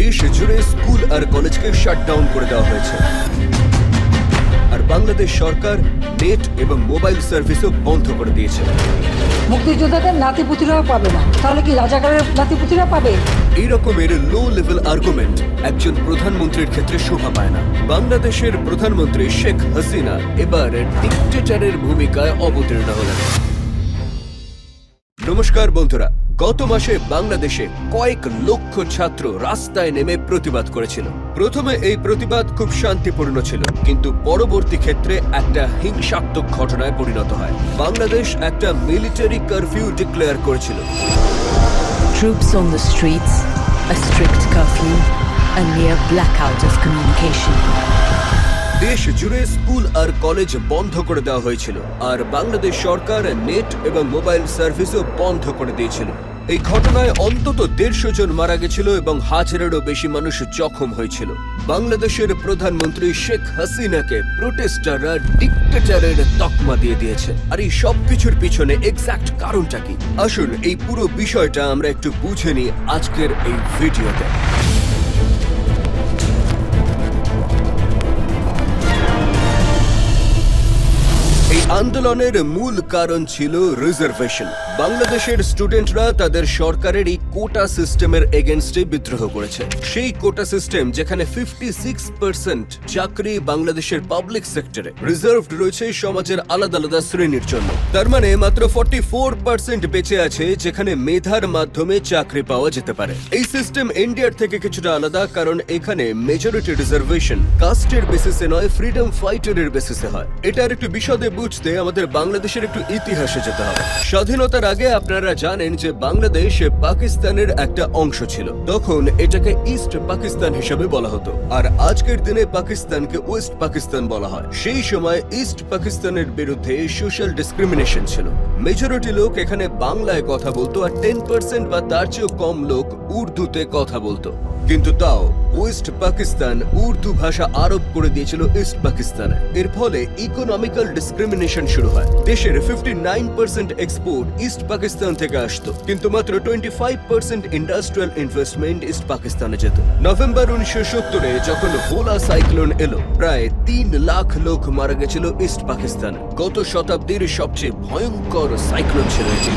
দেশ জুড়ে স্কুল আর কলেজকে শাটডাউন করে দেওয়া হয়েছে। আর বাংলাদেশ সরকার নেট এবং মোবাইল সার্ভিসও বন্ধ করে দিয়েছে। মুক্তিযোদ্ধাদের নাতিপুতিরাও পাবে না। তাহলে কি রাজাকারের নাতিপুতিরা পাবে? এই রকমের লো লেভেল আর্গুমেন্ট একজন প্রধানমন্ত্রীর ক্ষেত্রে শোভা পায় না। বাংলাদেশের প্রধানমন্ত্রী শেখ হাসিনা এবার ডিকটেটারের ভূমিকায় অবতীর্ণ হলেন। নমস্কার বন্ধুরা গত মাসে বাংলাদেশে কয়েক লক্ষ ছাত্র রাস্তায় নেমে প্রতিবাদ করেছিল। প্রথমে এই প্রতিবাদ খুব শান্তিপূর্ণ ছিল কিন্তু পরবর্তী ক্ষেত্রে একটা হিংসাত্মক ঘটনায় পরিণত হয়। বাংলাদেশ একটা মিলিটারি কারফিউ ডিক্লেয়ার করেছিল। Troops on the streets, a strict curfew, a near blackout of communication. দেশ জুড়ে স্কুল আর কলেজ বন্ধ করে দেওয়া হয়েছিল, আর বাংলাদেশ সরকার নেট এবং মোবাইল সার্ভিসও বন্ধ করে দিয়েছিল। এই ঘটনায় অন্তত দেড়শো জন মারা গেছিল এবং হাজারেরও বেশি মানুষ জখম হয়েছিল। বাংলাদেশের প্রধানমন্ত্রী শেখ হাসিনাকে প্রোটেস্টাররা ডিক্টেটারের তকমা দিয়ে দিয়েছে। আর এই সবকিছুর পিছনে এক্সাক্ট কারণটা কি? আসুন এই পুরো বিষয়টা আমরা একটু বুঝে নিই আজকের এই ভিডিওতে। আন্দোলনের মূল কারণ ছিল রিজার্ভেশন। বাংলাদেশের স্টুডেন্টরা তাদের সরকারের এই কোটা সিস্টেমের এগেনস্টে বিদ্রোহ করেছে। সেই কোটা সিস্টেম যেখানে ফিফটি সিক্স পার্সেন্ট চাকরি বাংলাদেশের পাবলিক সেক্টরে রিজার্ভড রয়েছে সমাজের আলাদা আলাদা শ্রেণির জন্য। তার মানে মাত্র ফর্টি ফোর পার্সেন্ট বেঁচে আছে যেখানে মেধার মাধ্যমে চাকরি পাওয়া যেতে পারে। এই সিস্টেম ইন্ডিয়ার থেকে কিছুটা আলাদা, কারণ এখানে মেজরিটি রিজার্ভেশন কাস্টের বেসিসে নয় ফ্রিডম ফাইটারের বেসিসে হয়। এটার একটু বিশদে বুঝতে আমাদের বাংলাদেশের একটু ইতিহাসে যেতে হবে। স্বাধীনতার আগে আপনারা জানেন যে বাংলাদেশ পাকিস্তানের একটা অংশ ছিল। তখন এটাকে ইস্ট পাকিস্তান হিসেবে বলা হতো। আর আজকের দিনে পাকিস্তানকে ওয়েস্ট পাকিস্তান বলা হয়। সেই সময় ইস্ট পাকিস্তানের বিরুদ্ধে সোশ্যাল ডিসক্রিমিনেশন ছিল। মেজরিটি লোক এখানে বাংলায় কথা বলতো আর টেন পার্সেন্ট বা তার চেয়েও কম লোক উর্দুতে কথা বলতো। কিন্তু তাও ওয়েস্ট পাকিস্তান উর্দু ভাষা আরোপ করে দিয়েছিল ইস্ট পাকিস্তানে এর ফলে ইকোনমিক্যাল ডিসক্রিমিনেশন শুরু হয়। দেশের fifty nine percent export east Pakistan থেকে আসতো। কিন্তু মাত্র twenty five percent industrial investment east পাকিস্তানে যেত। নভেম্বর উনিশশো সত্তরে যখন ভোলা সাইক্লোন এলো প্রায় তিন লাখ লোক মারা গেছিল ইস্ট পাকিস্তানে গত শতাব্দীর সবচেয়ে ভয়ঙ্কর সাইক্লোন ছিল এটি।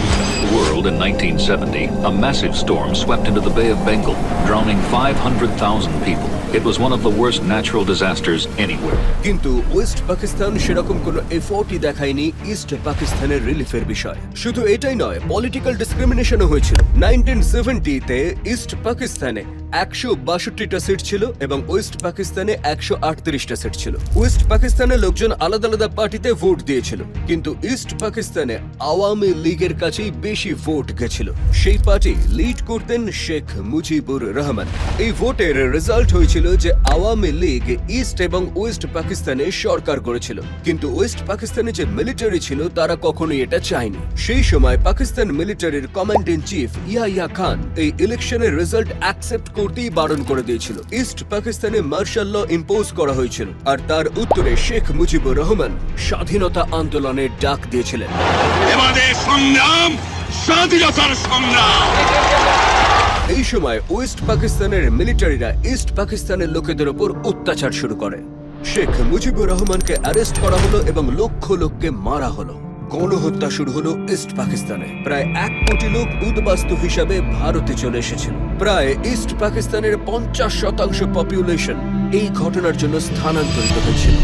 World in 1970, a massive storm swept into the Bay of Bengal, drowning 500,000 people. It was one of the worst natural disasters anywhere. কিন্তু ওয়েস্ট পাকিস্তান সেরকম কোনো এফোর্টই দেখায়নি ইস্ট পাকিস্তানের রিলিফের বিষয়। শুধু এটাই নয় পলিটিক্যাল ডিসক্রিমিনেশনও হয়েছিল। নাইনটিন সেভেন্টিতে ইস্ট পাকিস্তানে একশো বাষট্টিটা সিট ছিল এবং ওয়েস্ট পাকিস্তানে একশো আটত্রিশটা সিট ছিল। ওয়েস্ট পাকিস্তানের লোকজন আলাদা আলাদা পার্টিতে ভোট দিয়েছিল, কিন্তু ইস্ট পাকিস্তানে আওয়ামী লীগের কাছেই বেশি ভোট গেছিল। সেই পার্টি লিড করতেন শেখ মুজিবুর রহমান। এই ভোটের রেজাল্ট হয়েছিল যে আওয়ামী লীগ ইস্ট এবং ওয়েস্ট পাকিস্তানে সরকার করেছিল, কিন্তু ওয়েস্ট পাকিস্তানে যে মিলিটারি ছিল তারা কখনোই এটা চায়নি। সেই সময় পাকিস্তান মিলিটারির command in chief Yahya Khan এই ইলেকশনের রেজাল্ট অ্যাকসেপ্ট করতেই বারণ করে দিয়েছিল। ইস্ট পাকিস্তানে মার্শাল ল ইম্পোজ করা হয়েছিল আর তার উত্তরে শেখ মুজিবুর রহমান স্বাধীনতা আন্দোলনের ডাক দিয়েছিলেন। সংগ্রাম স্বাধীনতার সংগ্রাম। এই সময় ওয়েস্ট পাকিস্তানের মিলিটারিরা ইস্ট পাকিস্তানের লোকেদের ওপর অত্যাচার শুরু করে। শেখ মুজিবুর রহমানকে অ্যারেস্ট করা হলো এবং লক্ষ লোককে মারা হলো। গণহত্যা শুরু হলো ইস্ট পাকিস্তানে। প্রায় এক কোটি লোক উদ্বাস্তু হিসাবে ভারতে চলে এসেছিল প্রায় ইস্ট পাকিস্তানের পঞ্চাশ শতাংশ পপুলেশন এই ঘটনার জন্য স্থানান্তরিত হয়েছিল।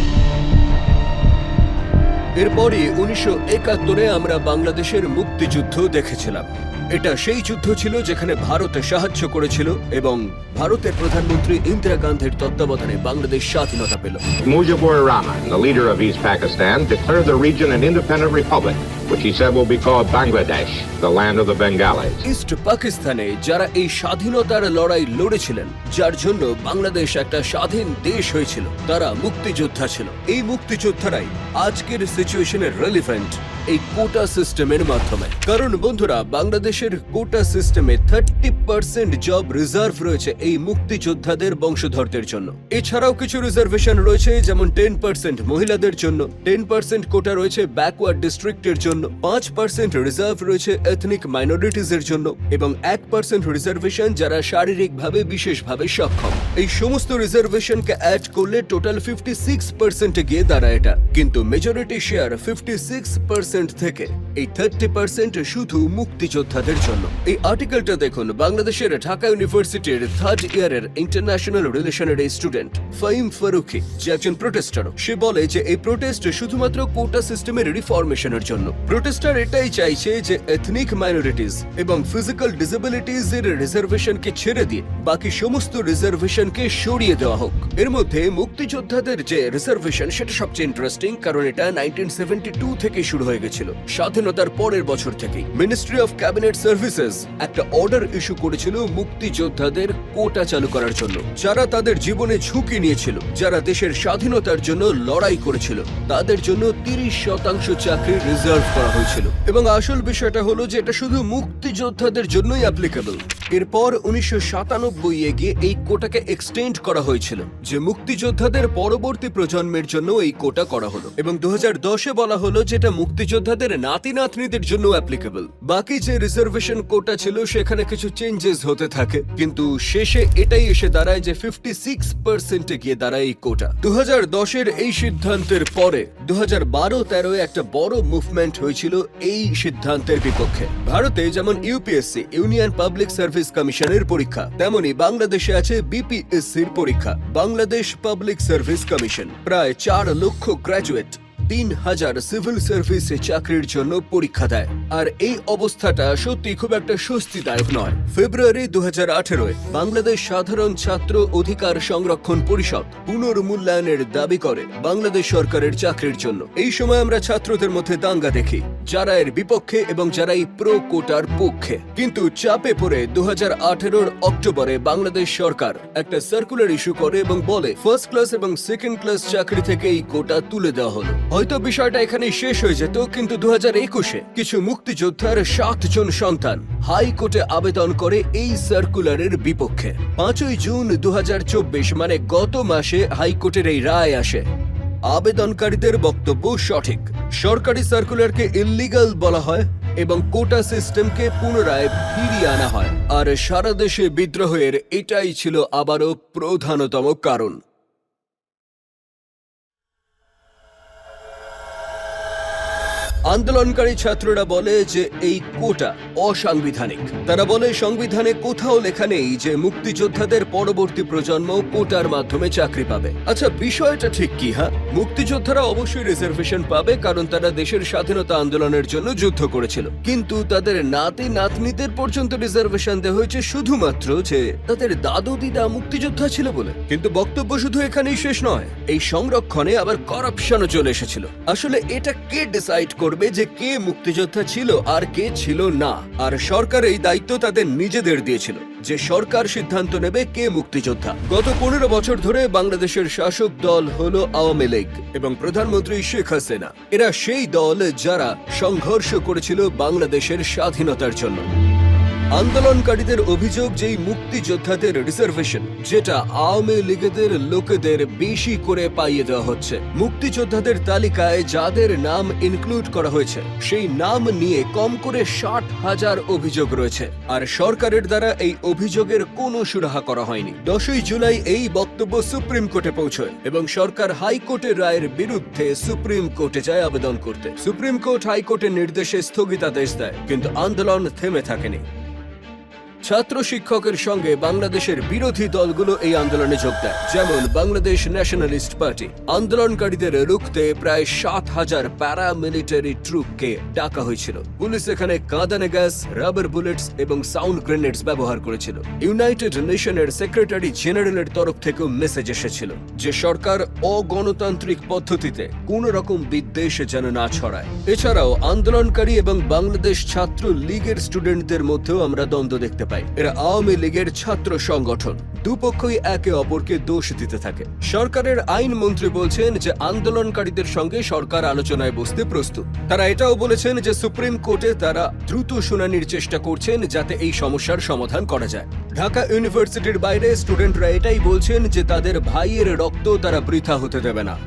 এরপরই উনিশশো একাত্তরে আমরা বাংলাদেশের মুক্তিযুদ্ধ দেখেছিলাম। এটা সেই যুদ্ধ ছিল যেখানে ভারতে সাহায্য করেছিল এবং ভারতের প্রধানমন্ত্রী ইন্দিরা গান্ধীর তত্ত্বাবধানে বাংলাদেশ স্বাধীনতা পেল। Mujibur Rahman the leader of East Pakistan, declared the region which he said will be called Bangladesh, the land of the Bengalis. এই কোটা সিস্টেমের মাধ্যমে। কারণ বন্ধুরা বাংলাদেশের কোটা সিস্টেমে থার্টি পার্সেন্ট জব রিজার্ভ রয়েছে এই মুক্তিযোদ্ধাদের বংশধরদের জন্য। এছাড়াও কিছু রিজার্ভেশন রয়েছে যেমন টেন পার্সেন্ট মহিলাদের জন্য। টেন পার্সেন্ট কোটা রয়েছে ব্যাকওয়ার্ড ডিস্ট্রিক্টের জন্য। জন্য পাঁচ পার্সেন্ট রিজার্ভ রয়েছে এথনিক মাইনরিটিস এর জন্য এবং এক পার্সেন্ট রিজার্ভেশন যারা শারীরিকভাবে, বিশেষভাবে সক্ষম। এই সমস্ত রিজার্ভেশনকে অ্যাড করলে টোটাল ফিফটি সিক্স পার্সেন্টে গিয়ে দাঁড়ায় এটা। কিন্তু majority share fifty six percent থেকে এই থার্টি পার্সেন্ট শুধু মুক্তিযোদ্ধাদের জন্য। এই আর্টিকেলটা দেখুন, বাংলাদেশের ঢাকা ইউনিভার্সিটির থার্ড ইয়ারের ইন্টারন্যাশনাল রিলেশনের এই স্টুডেন্ট ফাইম ফারুকি, যে একজন প্রোটেস্টার সে বলে যে, এই প্রোটেস্ট শুধুমাত্র কোটা সিস্টেমের রিফরমেশনের জন্য। প্রোটেস্টার এটাই চাইছে যে এথনিক মাইনরিটিস এবং ফিজিক্যাল ডিসেবিলিটিস এর রিজার্ভেশনকে ছেড়ে দিয়ে বাকি সমস্ত রিজার্ভেশনকে সরিয়ে দেওয়া হোক। এর মধ্যে মুক্তিযোদ্ধাদের যে রিজার্ভেশন সেটা সবচেয়ে ইন্টারেস্টিং কারণ এটা নাইনটিন থেকে শুরু হয়ে গেছিল। স্বাধীনতার পরের বছর থেকেই। মিনিস্ট্রি অফ ক্যাবিনেট সার্ভিসেস একটা অর্ডার ইস্যু করেছিল মুক্তিযোদ্ধাদের কোটা চালু করার জন্য। যারা তাদের জীবনে ঝুঁকি নিয়েছিল, যারা দেশের স্বাধীনতার জন্য লড়াই করেছিল, তাদের জন্য তিরিশ শতাংশ চাকরি রিজার্ভ করা হয়েছিল। এবং আসল বিষয়টা হলো যে এটা শুধু মুক্তিযোদ্ধাদের জন্যই অ্যাপ্লিকেবল এরপর উনিশশো সাতানব্বই এ গিয়ে এই কোটাকে এক্সটেন্ড করা হয়েছিল, যে মুক্তিযোদ্ধাদের পরবর্তী প্রজন্মের জন্য এই কোটা করা হলো। এবং দু দশে বলা হলো যেটা মুক্তিযোদ্ধাদের নাতি নাতনিদের জন্য অ্যাপ্লিকেবল বাকি যে রিজার্ভেশন কোটা ছিল, সেখানে কিছু চেঞ্জেস হতে থাকে। কিন্তু শেষে এটাই এসে দাঁড়ায় যে ফিফটি সিক্স পার্সেন্টে গিয়ে দাঁড়ায় এই কোটা। দু হাজার দশের এই সিদ্ধান্তের পরে দু হাজার বারো তেরোয় একটা বড় মুভমেন্ট হয়েছিল এই সিদ্ধান্তের বিপক্ষে। ভারতে যেমন ইউপিএসসি, ইউনিয়ন পাবলিক সার্ভিস কমিশনের পরীক্ষা, তেমনি বাংলাদেশে আছে বিপিএসসির পরীক্ষা, বাংলাদেশ পাবলিক সার্ভিস কমিশন, প্রায় চার লক্ষ গ্র্যাজুয়েট। তিন হাজার সিভিল সার্ভিসে চাকরির জন্য পরীক্ষা দেয়। আর এই অবস্থাটা সত্যি খুব একটা স্বস্তিদায়ক নয়। ফেব্রুয়ারি দু হাজার বাংলাদেশ সাধারণ ছাত্র অধিকার সংরক্ষণ পরিষদ পুনর্মূল্যায়নের দাবি করে বাংলাদেশ সরকারের চাকরির জন্য। এই সময় আমরা ছাত্রদের মধ্যে দাঙ্গা দেখি, যারা এর বিপক্ষে এবং যারা এই প্রো কোটার পক্ষে। কিন্তু চাপে পড়ে দু হাজার অক্টোবরে বাংলাদেশ সরকার একটা সার্কুলার ইস্যু করে এবং বলে ফার্স্ট ক্লাস এবং সেকেন্ড ক্লাস চাকরি থেকে এই কোটা তুলে দেওয়া হলো। হয়তো বিষয়টা এখানে শেষ হয়ে যেত, কিন্তু দু একুশে কিছু মুক্তিযোদ্ধার সাতজন সন্তান হাইকোর্টে আবেদন করে এই সার্কুলারের বিপক্ষে। পাঁচই জুন দু হাজার চব্বিশ মানে গত মাসে হাইকোর্টের এই রায় আসে। আবেদনকারীদের বক্তব্য সঠিক। সরকারি সার্কুলারকে ইল্লিগাল বলা হয় এবং কোটা সিস্টেমকে পুনরায় ফিরিয়ে আনা হয়। আর সারা দেশে বিদ্রোহের এটাই ছিল আবারও প্রধানতম কারণ। আন্দোলনকারী ছাত্ররা বলে যে এই কোটা অসাংবিধানিক। তারা বলে সংবিধানে কোথাও লেখা নেই যে মুক্তিযোদ্ধাদের পরবর্তী প্রজন্ম কোটার মাধ্যমে চাকরি পাবে। আচ্ছা বিষয়টা ঠিক কি হ্যাঁ? মুক্তিযোদ্ধারা অবশ্যই রিজার্ভেশন পাবে কারণ তারা দেশের স্বাধীনতা আন্দোলনের জন্য যুদ্ধ করেছিল। কিন্তু তাদের নাতি নাতনিদের পর্যন্ত রিজার্ভেশন দেওয়া হয়েছে শুধুমাত্র যে তাদের দাদু দিদা মুক্তিযোদ্ধা ছিল বলে। কিন্তু বক্তব্য শুধু এখানেই শেষ নয়, এই সংরক্ষণে আবার করাপশনও চলে এসেছিল। আসলে এটা কে ডিসাইড করবে যে কে মুক্তিযোদ্ধা ছিল আর কে ছিল না। আর সরকার এই দায়িত্ব তাদের নিজেদের দিয়েছিল যে সরকার সিদ্ধান্ত নেবে কে মুক্তিযোদ্ধা। গত পনেরো বছর ধরে বাংলাদেশের শাসক দল হল আওয়ামী লীগ এবং প্রধানমন্ত্রী শেখ হাসিনা। এরা সেই দল যারা সংঘর্ষ করেছিল বাংলাদেশের স্বাধীনতার জন্য। আন্দোলনকারীদের অভিযোগ যেই মুক্তিযোদ্ধাদের রিজার্ভেশন যেটা আওয়ামী লীগেদের লোকেদের বেশি করে পাইয়ে দেওয়া হচ্ছে। মুক্তিযোদ্ধাদের তালিকায় যাদের নাম ইনক্লুড করা হয়েছে, সেই নাম নিয়ে কম করে ষাট হাজার অভিযোগ রয়েছে। আর সরকারের দ্বারা এই অভিযোগের কোনো সুরাহা করা হয়নি। দশই জুলাই এই বক্তব্য সুপ্রিম কোর্টে পৌঁছয় এবং সরকার হাইকোর্টের রায়ের বিরুদ্ধে সুপ্রিম কোর্টে যায় আবেদন করতে। সুপ্রিম কোর্ট হাইকোর্টের নির্দেশে স্থগিতাদেশ দেয়, কিন্তু আন্দোলন থেমে থাকেনি। ছাত্র শিক্ষকের সঙ্গে বাংলাদেশের বিরোধী দলগুলো এই আন্দোলনে যোগ দেয়। যেমন বাংলাদেশ ন্যাশনালিস্ট পার্টি। আন্দোলনকারীদের রুখতে প্রায় সাত হাজার প্যারামিলিটারি ট্রুপকে ডাকা হয়েছিল। পুলিশ এখানে কাঁদানে গ্যাস রাবার বুলেটস এবং সাউন্ড গ্রেনেডস ব্যবহার করেছিল। ইউনাইটেড নেশনের সেক্রেটারি জেনারেলের তরফ থেকেও মেসেজ এসেছিল যে সরকার অগণতান্ত্রিক পদ্ধতিতে কোন রকম বিদ্বেষ যেন না ছড়ায়। এছাড়াও আন্দোলনকারী এবং বাংলাদেশ ছাত্র লীগের স্টুডেন্টদের মধ্যেও আমরা দ্বন্দ্ব দেখতে পাই। এরা আওয়ামী লীগের ছাত্র সংগঠন। দুপক্ষই একে অপরকে দোষ দিতে থাকে। সরকারের আইন মন্ত্রী বলছেন যে, আন্দোলনকারীদের সঙ্গে সরকার আলোচনায় বসতে প্রস্তুত। তারা এটাও বলেছেন যে, সুপ্রিম কোর্টে তারা দ্রুত শুনানির চেষ্টা করছেন যাতে এই সমস্যার সমাধান করা যায়। ঢাকা ইউনিভার্সিটির বাইরে স্টুডেন্টরা এটাই বলছেন যে, তাদের ভাইয়ের রক্ত তারা বৃথা হতে দেবে না।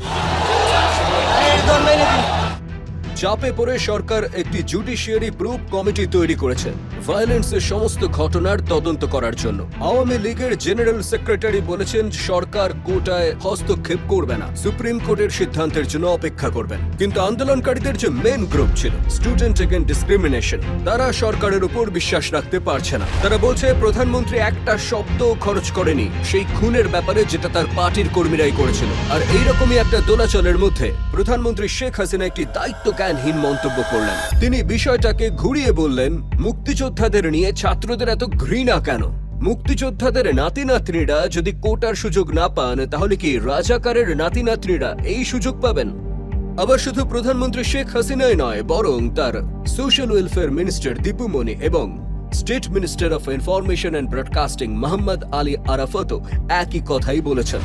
চাপে পড়ে সরকার একটি জুডিশিয়ারি প্রুফ কমিটি তৈরি করেছে। ভায়োলেন্সের সমস্ত ঘটনার তদন্ত করার জন্য। আওয়ামী লীগের জেনারেল সেক্রেটারি বলেছেন, সরকার কোটায় হস্তক্ষেপ করবে না। সুপ্রিম কোর্টের সিদ্ধান্তের জন্য অপেক্ষা করবেন। কিন্তু আন্দোলনকারীদের যে মেন গ্রুপ ছিল স্টুডেন্ট এগেন ডিসক্রিমিনেশন তারা সরকারের উপর বিশ্বাস রাখতে পারছে না। তারা বলছে, প্রধানমন্ত্রী একটা শব্দ খরচ করেনি। সেই খুনের ব্যাপারে যেটা তার পার্টির কর্মীরাই করেছিল। আর এইরকমই একটা দোলাচলের মধ্যে প্রধানমন্ত্রী শেখ হাসিনা একটি দায়িত্ব জ্ঞানহীন মন্তব্য করলেন। তিনি বিষয়টাকে ঘুরিয়ে বললেন মুক্তিযোদ্ধাদের নিয়ে ছাত্রদের এত ঘৃণা কেন? মুক্তিযোদ্ধাদের নাতি নাতনিরা যদি কোটার সুযোগ না পান, তাহলে কি রাজাকারের নাতি নাতনিরা এই সুযোগ পাবেন? আবার শুধু প্রধানমন্ত্রী শেখ হাসিনাই নয়, বরং তার social welfare minister Dipu Moni এবং state minister of information and broadcasting Mohammad Ali আরাফাতও একই কথাই বলেছেন।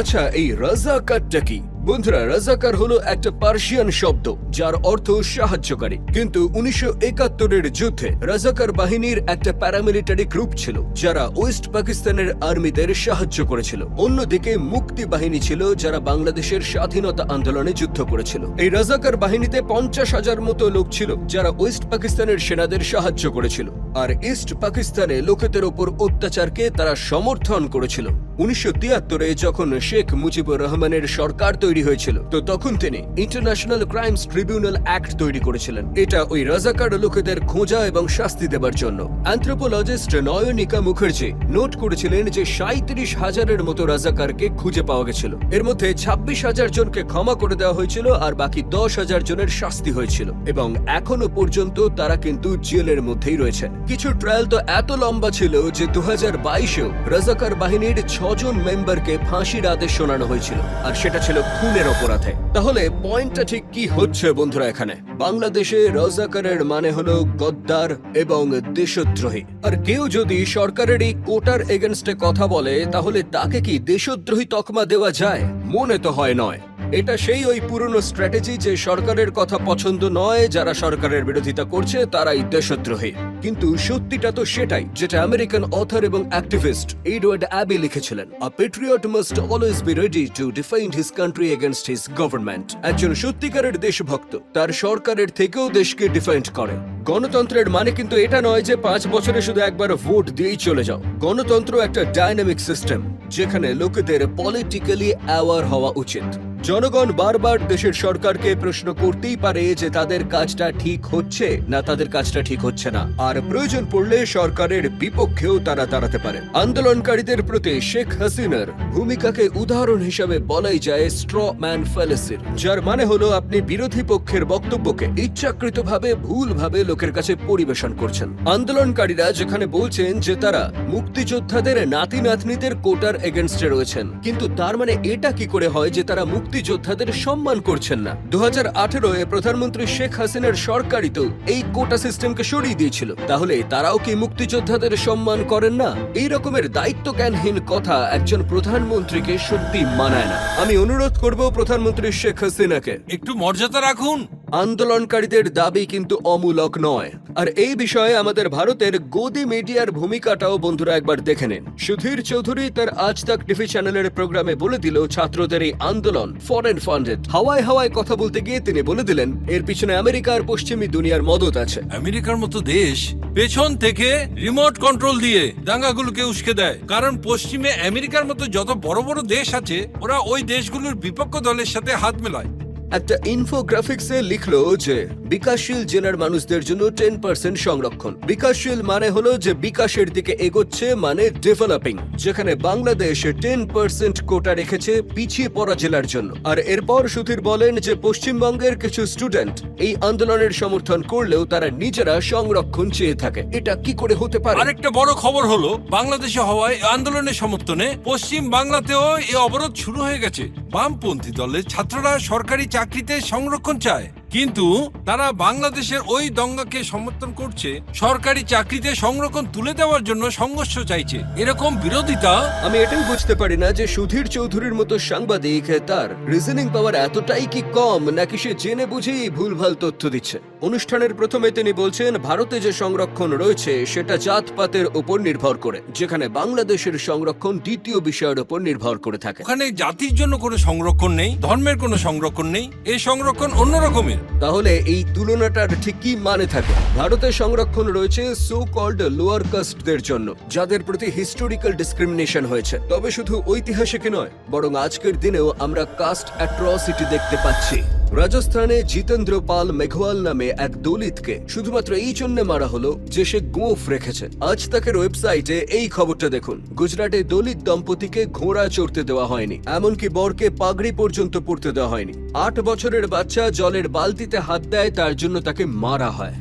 আচ্ছা এই রাজাকারটা কি? বন্ধুরা, রাজাকার হলো একটা পার্সিয়ান শব্দ, যার অর্থ সাহায্যকারী। কিন্তু উনিশশো একাত্তরের যুদ্ধে রাজাকার বাহিনীর একটা প্যারামিলিটারি গ্রুপ ছিল, যারা ওয়েস্ট পাকিস্তানের আর্মিদের সাহায্য করেছিল। অন্যদিকে মুক্তি বাহিনী ছিল, যারা বাংলাদেশের স্বাধীনতা আন্দোলনে যুদ্ধ করেছিল। এই রাজাকার বাহিনীতে পঞ্চাশ হাজার মতো লোক ছিল, যারা ওয়েস্ট পাকিস্তানের সেনাদের সাহায্য করেছিল। আর ইস্ট পাকিস্তানে লোকেদের ওপর অত্যাচারকে তারা সমর্থন করেছিল। উনিশশো তিয়াত্তরে যখন শেখ মুজিবুর রহমানের সরকার তৈরি হয়েছিল। তো তখন তিনি ইন্টারন্যাশনাল ক্রাইমস ট্রিবিউনাল অ্যাক্ট তৈরি করেছিলেন। এটা ওই রাজাকার লোকেদের খোঁজা এবং শাস্তি দেবার জন্য। অ্যান্থ্রোপোলজিস্ট নয়নিকা মুখার্জি নোট করেছিলেন যে সাঁত্রিশ হাজারের মতো রাজাকারকে খুঁজে পাওয়া গেছিল। এর মধ্যে ছাব্বিশ হাজার জনকে ক্ষমা করে দেওয়া হয়েছিল আর বাকি দশ হাজার জনের শাস্তি হয়েছিল। এবং এখনও পর্যন্ত তারা কিন্তু জেলের মধ্যেই রয়েছে কিছু ট্রায়াল তো এত লম্বা ছিল যে দু হাজার বাইশেও রাজাকার বাহিনীর ছজন মেম্বারকে ফাঁসির আদেশ শোনানো হয়েছিল। আর সেটা ছিল খুনের অপরাধে। তাহলে পয়েন্টটা ঠিক কি হচ্ছে বন্ধুরা এখানে? বাংলাদেশে রাজাকারের মানে হলো গদ্দার এবং দেশদ্রোহী। আর কেউ যদি সরকারের এই কোটার এগেনস্টে কথা বলে, তাহলে তাকে কি দেশদ্রোহী তকমা দেওয়া যায়? মনে তো হয় নয়। এটা সেই ওই পুরনো স্ট্র্যাটেজি যে সরকারের কথা পছন্দ নয়, যারা সরকারের বিরোধিতা করছে, তারাই দেশদ্রোহী। কিন্তু সত্যিটা তো সেটাই, যেটা আমেরিকান অথর এবং অ্যাক্টিভিস্ট এডওয়ার্ড অ্যাবি লিখেছিলেন a patriot must always be ready to defend his country against his government একজন সত্যিকারের দেশভক্ত, তার সরকারের থেকেও দেশকে ডিফেন্ড করে। গণতন্ত্রের মানে কিন্তু এটা নয় যে পাঁচ বছরে শুধু একবার ভোট দিয়েই চলে যাও। গণতন্ত্র একটা ডাইনামিক সিস্টেম যেখানে লোকেদের পলিটিক্যালি অ্যাওয়ার হওয়া উচিত। জনগণ বারবার দেশের সরকারকে প্রশ্ন করতেই পারে যে তাদের কাজটা ঠিক হচ্ছে না, তাদের কাজটা ঠিক হচ্ছে না। আর প্রয়োজন পড়লে সরকারের বিপক্ষেও তারা দাঁড়াতে পারে। আন্দোলনকারীদের প্রতি শেখ হাসিনার ভূমিকাকে উদাহরণ হিসাবে বলাই যায় স্ট্র ম্যান ফ্যালেসির, যার মানে হলো আপনি বিরোধী পক্ষের বক্তব্যকে ইচ্ছাকৃতভাবে, ভুলভাবে লোকের কাছে পরিবেশন করছেন। আন্দোলনকারীরা যেখানে বলছেন যে তারা মুক্তিযোদ্ধাদের নাতি নাতনিদের কোটার এগেনস্টে রয়েছেন, কিন্তু তার মানে এটা কি করে হয় যে তারা মুক্তিযোদ্ধাদের সম্মান করছেন না। দু হাজার এ প্রধানমন্ত্রী শেখ হাসিনার সরকারই তো এই কোটা সিস্টেমকে সরিয়ে দিয়েছিল। তাহলে তারাও কি মুক্তিযোদ্ধাদের সম্মান করেন না? এই রকমের দায়িত্ব জ্ঞানহীন কথা একজন প্রধানমন্ত্রীকে সত্যি মানায় না। আমি অনুরোধ করব প্রধানমন্ত্রী শেখ হাসিনাকে। একটু মর্যাদা রাখুন। আন্দোলনকারীদের দাবি কিন্তু অমূলক নয়। আর এই বিষয়ে আমাদের ভারতের গদি মিডিয়ার ভূমিকাটাও বন্ধুরা একবার দেখে নিন। সুধীর চৌধুরী তার আজ তাক টিভি চ্যানেলের প্রোগ্রামে বলে দিল ছাত্রদের এই আন্দোলন। ফরেন ফান্ডেড হাওয়ায় হাওয়ায় কথা বলতে গিয়ে তিনি বলে দিলেন, এর পিছনে আমেরিকা আর পশ্চিমী দুনিয়ার মদত আছে। আমেরিকার মতো দেশ পেছন থেকে রিমোট কন্ট্রোল দিয়ে দাঙ্গাগুলোকে উস্কে দেয়। কারণ পশ্চিমে আমেরিকার মতো যত বড় বড় দেশ আছে, ওরা ওই দেশগুলোর বিপক্ষ দলের সাথে হাত মেলায়। একটা ইনফোগ্রাফিক্সে লিখলো যে, বিকাশশীল জেলার মানুষদের জন্য টেন পার্সেন্ট সংরক্ষণ। বিকাশশীল মানে হলো যে বিকাশের দিকে এগোচ্ছে মানে ডেভেলপিং যেখানে বাংলাদেশ টেন পার্সেন্ট কোটা রেখেছে পিছিয়ে পড়া জেলার জন্য। আর এরপর সুধীর বলেন যে পশ্চিমবঙ্গের কিছু স্টুডেন্ট এই আন্দোলনের সমর্থন করলেও তারা নিজেরা সংরক্ষণ চেয়ে থাকে। এটা কি করে হতে পারে? আরেকটা বড় খবর হলো, বাংলাদেশে হওয়ায় আন্দোলনের সমর্থনে পশ্চিম বাংলাতেও এই অবরোধ শুরু হয়ে গেছে। বামপন্থী দলের ছাত্ররা সরকারি চাকরিতে সংরক্ষণ চায়। কিন্তু তারা বাংলাদেশের ওই দঙ্গাকে সমর্থন করছে সরকারি চাকরিতে সংরক্ষণ তুলে দেওয়ার জন্য সংঘর্ষ চাইছে। এরকম বিরোধিতা? আমি এটাই বুঝতে পারি না যে সুধীর চৌধুরীর মতো সাংবাদিক তার রিজনিং পাওয়ার এতটাই কি কম নাকি সে জেনে বুঝেই ভুলভাল তথ্য দিচ্ছে? অনুষ্ঠানের প্রথমে তিনি বলছেন ভারতে যে সংরক্ষণ রয়েছে সেটা জাতপাতের উপর নির্ভর করে যেখানে বাংলাদেশের সংরক্ষণ দ্বিতীয় বিষয়ের উপর নির্ভর করে থাকে। ওখানে জাতির জন্য কোনো সংরক্ষণ নেই ধর্মের কোনো সংরক্ষণ নেই এই সংরক্ষণ অন্য রকমের তাহলে এই তুলনাটার ঠিক কি মানে থাকে? ভারতে সংরক্ষণ রয়েছে সো কল্ড লোয়ার কাস্টদের জন্য, যাদের প্রতি হিস্টোরিক্যাল ডিসক্রিমিনেশন হয়েছে। তবে শুধু ঐতিহাসিক নয়, বরং আজকের দিনেও আমরা কাস্ট অ্যাট্রসিটি দেখতে পাচ্ছি। রাজস্থানে জিতেন্দ্র পাল মেঘওয়াল নামে এক দলিতকে শুধুমাত্র এই জন্য মারা হলো যে সে গোঁফ রেখেছে। আজ তাকের ওয়েবসাইটে এই খবরটা দেখুন। গুজরাটে দলিত দম্পতিকে ঘোড়া চড়তে দেওয়া হয়নি, এমনকি বরকে পাগড়ি পর্যন্ত পড়তে দেওয়া হয়নি। আট বছরের বাচ্চা জলের বালতিতে হাত দেয়, তার জন্য তাকে মারা হয়।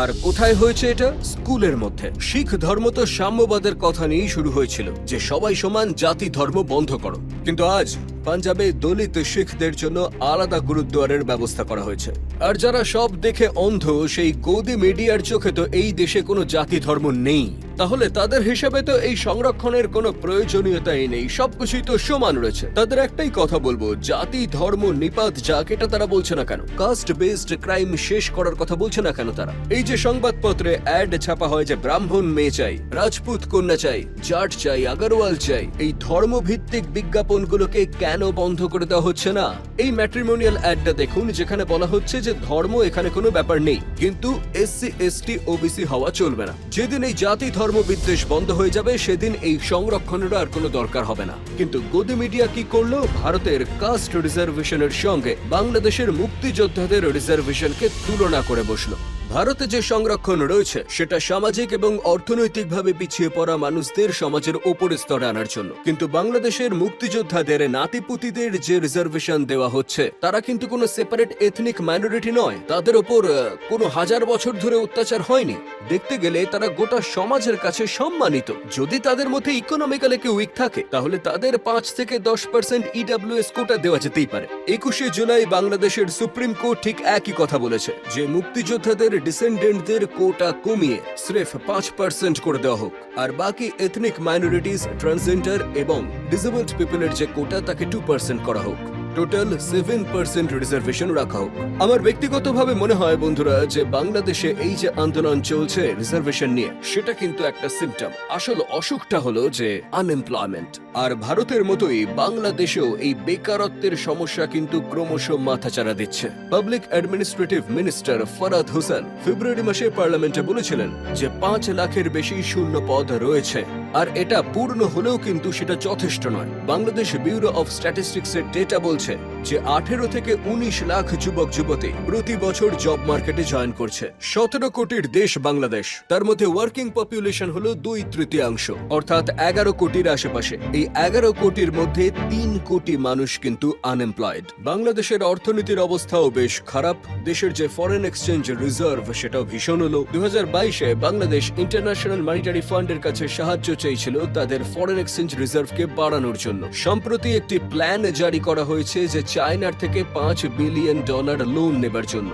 আর কোথায় হয়েছে এটা? স্কুলের মধ্যে। শিখ ধর্ম তো সাম্যবাদের কথা নিয়েই শুরু হয়েছিল, যে সবাই সমান জাতি ধর্ম বন্ধ করো। কিন্তু আজ পাঞ্জাবে দলিত শিখদের জন্য আলাদা গুরুদ্বারের ব্যবস্থা করা হয়েছে। আর যারা সব দেখে অন্ধ, সেই গৌদি মিডিয়ার চোখে তো এই দেশে কোনো জাতি ধর্ম নেই। তাহলে তাদের হিসাবে তো এই সংরক্ষণের কোনো প্রয়োজনীয়তাই নেই, সবকিছুই তো সমান রয়েছে। তাদের একটাই কথা বলব, জাতি, ধর্ম, নিপাত যাক এটা তারা বলছে না কেন? কাস্ট বেসড ক্রাইম শেষ করার কথা বলছে না কেন তারা? এই যে সংবাদপত্রে অ্যাড ছাপা হয় যে ব্রাহ্মণ মেয়ে চাই, রাজপুত কন্যা চাই, জাট চাই, আগরওয়াল চাই, এই ধর্মভিত্তিক বিজ্ঞাপনগুলোকে কেন বন্ধ করে দেওয়া হচ্ছে না? এই ম্যাট্রিমোনিয়াল অ্যাডটা দেখুন, যেখানে বলা হচ্ছে যে ধর্ম এখানে কোনো ব্যাপার নেই। কিন্তু এসসি এসটি ওবিসি হওয়া চলবে না। যেদিন এই জাতি ধর্ম বিদ্বেষ বন্ধ হয়ে যাবে, সেদিন এই সংরক্ষণের আর কোনো দরকার হবে না। কিন্তু গদি মিডিয়া কি করল? ভারতের কাস্ট রিজার্ভেশনের সঙ্গে বাংলাদেশের মুক্তিযোদ্ধাদের রিজার্ভেশনকে তুলনা করে বসল। ভারতে যে সংরক্ষণ রয়েছে, সেটা সামাজিক এবং অর্থনৈতিকভাবে পিছিয়ে পড়া মানুষদের সমাজের ওপর স্তরে আনার জন্য। কিন্তু বাংলাদেশের মুক্তিযোদ্ধাদের নাতিপুতিদের যে রিজার্ভেশন দেওয়া হচ্ছে, তারা কিন্তু কোনো সেপারেট এথনিক মাইনরিটি নয়। তাদের ওপর কোনো হাজার বছর ধরে অত্যাচার হয়নি। দেখতে গেলে তারা গোটা সমাজের কাছে সম্মানিত। যদি তাদের মধ্যে ইকোনমিক্যালি কেউ উইক থাকে, তাহলে তাদের পাঁচ থেকে দশ পার্সেন্ট ইডাব্লিউএস কোটা দেওয়া যেতেই পারে। একুশে জুলাই বাংলাদেশের সুপ্রিম কোর্ট ঠিক একই কথা বলেছে, যে মুক্তিযোদ্ধাদের ডিসেন্ডেন্টদের কোটা কমিয়ে স্রেফ পাঁচ পার্সেন্ট করে দেওয়া হোক আর বাকি এথনিক মাইনরিটিস ট্রান্সজেন্ডার এবং ডিসেবলড পিপলের যে কোটা তাকে টু পার্সেন্ট করা হোক টোটাল সেভেন পার্সেন্ট রিজার্ভেশন রাখা হোক। আমার ব্যক্তিগতভাবে মনে হয় বন্ধুরা যে বাংলাদেশে এই যে আন্দোলন চলছে রিজার্ভেশন নিয়ে, সেটা কিন্তু একটা সিমটম আসল অসুখটা হলো যে আনএমপ্লয়মেন্ট আর ভারতের মতোই বাংলাদেশেও এই বেকারত্বের সমস্যা কিন্তু ক্রমশ মাথাচাড়া দিচ্ছে। Public administrative minister Farhad Hossain February মাসে পার্লামেন্টে বলেছিলেন যে পাঁচ লাখের বেশি শূন্য পদ রয়েছে। আর এটা পূর্ণ হলেও কিন্তু সেটা যথেষ্ট নয়। বাংলাদেশ ব্যুরো অফ স্ট্যাটিস্টিক্স এর ডেটা বলছে છે যে আঠেরো থেকে উনিশ লাখ যুবক যুবতী প্রতি বছর জব মার্কেটে জয়েন করছে। সতেরো কোটির দেশ বাংলাদেশ। তার মধ্যে ওয়ার্কিং পপুলেশন হলো দুই তৃতীয়াংশ। অর্থাৎ এগারো কোটির আশেপাশে। এই এগারো কোটির মধ্যে তিন কোটি মানুষ কিন্তু আনএমপ্লয়েড বাংলাদেশের অর্থনীতির অবস্থাও বেশ খারাপ। দেশের যে ফরেন এক্সচেঞ্জ রিজার্ভ সেটাও ভীষণ হলো। দু বাইশে বাংলাদেশ ইন্টারন্যাশনাল মানিটারি ফান্ডের কাছে সাহায্য চেয়েছিল তাদের ফরেন এক্সচেঞ্জ রিজার্ভকে বাড়ানোর জন্য। সম্প্রতি একটি প্ল্যান জারি করা হয়েছে যে চায়নার থেকে পাঁচ বিলিয়ন ডলার লোন নেবার জন্য।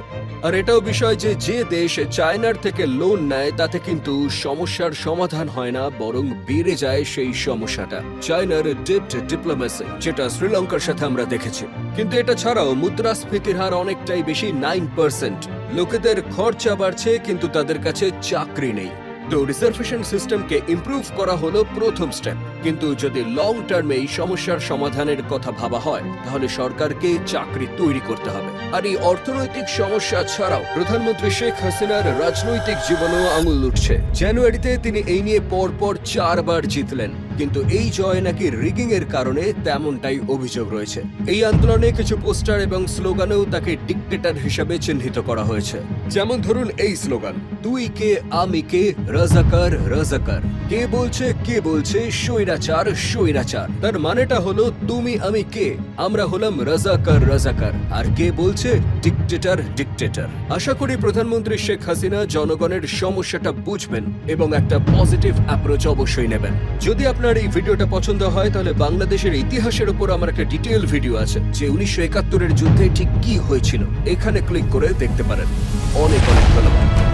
আর এটাও বিষয় যে যে দেশ চায়নার থেকে লোন নেয়, তাতে কিন্তু সমস্যার সমাধান হয় না, বরং বেড়ে যায় সেই সমস্যাটা। চায়নার ডেট ডিপ্লোমেসি যেটা শ্রীলঙ্কার সাথে আমরা দেখেছি। কিন্তু এটা ছাড়াও মুদ্রাস্ফীতির হার অনেকটাই বেশি নাইন পার্সেন্ট লোকেদের খরচা বাড়ছে, কিন্তু তাদের কাছে চাকরি নেই। তো রিজার্ভেশন সিস্টেমকে ইম্প্রুভ করা হলো প্রথম স্টেপ কিন্তু যদি লং টার্মে এই সমস্যার সমাধানের কথা ভাবা হয়, তাহলে সরকারকে চাকরি তৈরি করতে হবে। আর এই অর্থনৈতিক সমস্যা ছাড়াও প্রধানমন্ত্রী শেখ হাসিনার রাজনৈতিক জীবনেও আঙুল উঠছে। জানুয়ারিতে তিনি এই নিয়ে পরপর চারবার জিতলেন। কিন্তু এই জয় নাকি রিগিং এর কারণে তেমনটাই অভিযোগ রয়েছে। এই আন্দোলনে কিছু পোস্টার এবং স্লোগানেও তাকে ডিক্টেটর হিসেবে চিহ্নিত করা হয়েছে। যেমন ধরুন এই স্লোগান, তুই কে, আমি কে, রাজাকার রাজাকার। কে বলছে কে বলছে, স্বৈরাচার স্বৈরাচার। তার মানেটা হলো, তুমি, আমি কে? আমরা হলাম রাজাকার রাজাকার। আর কে বলছে? Dictator dictator. আশা করি প্রধানমন্ত্রী শেখ হাসিনা জনগণের সমস্যাটা বুঝবেন এবং একটা পজিটিভ অ্যাপ্রোচ অবশ্যই নেবেন। যদি আপনার এই ভিডিওটা পছন্দ হয়, তাহলে বাংলাদেশের ইতিহাসের উপর আমার একটা ডিটেল ভিডিও আছে, যে উনিশশো একাত্তরের যুদ্ধে ঠিক কি হয়েছিল। এখানে ক্লিক করে দেখতে পারেন। অনেক অনেক ধন্যবাদ।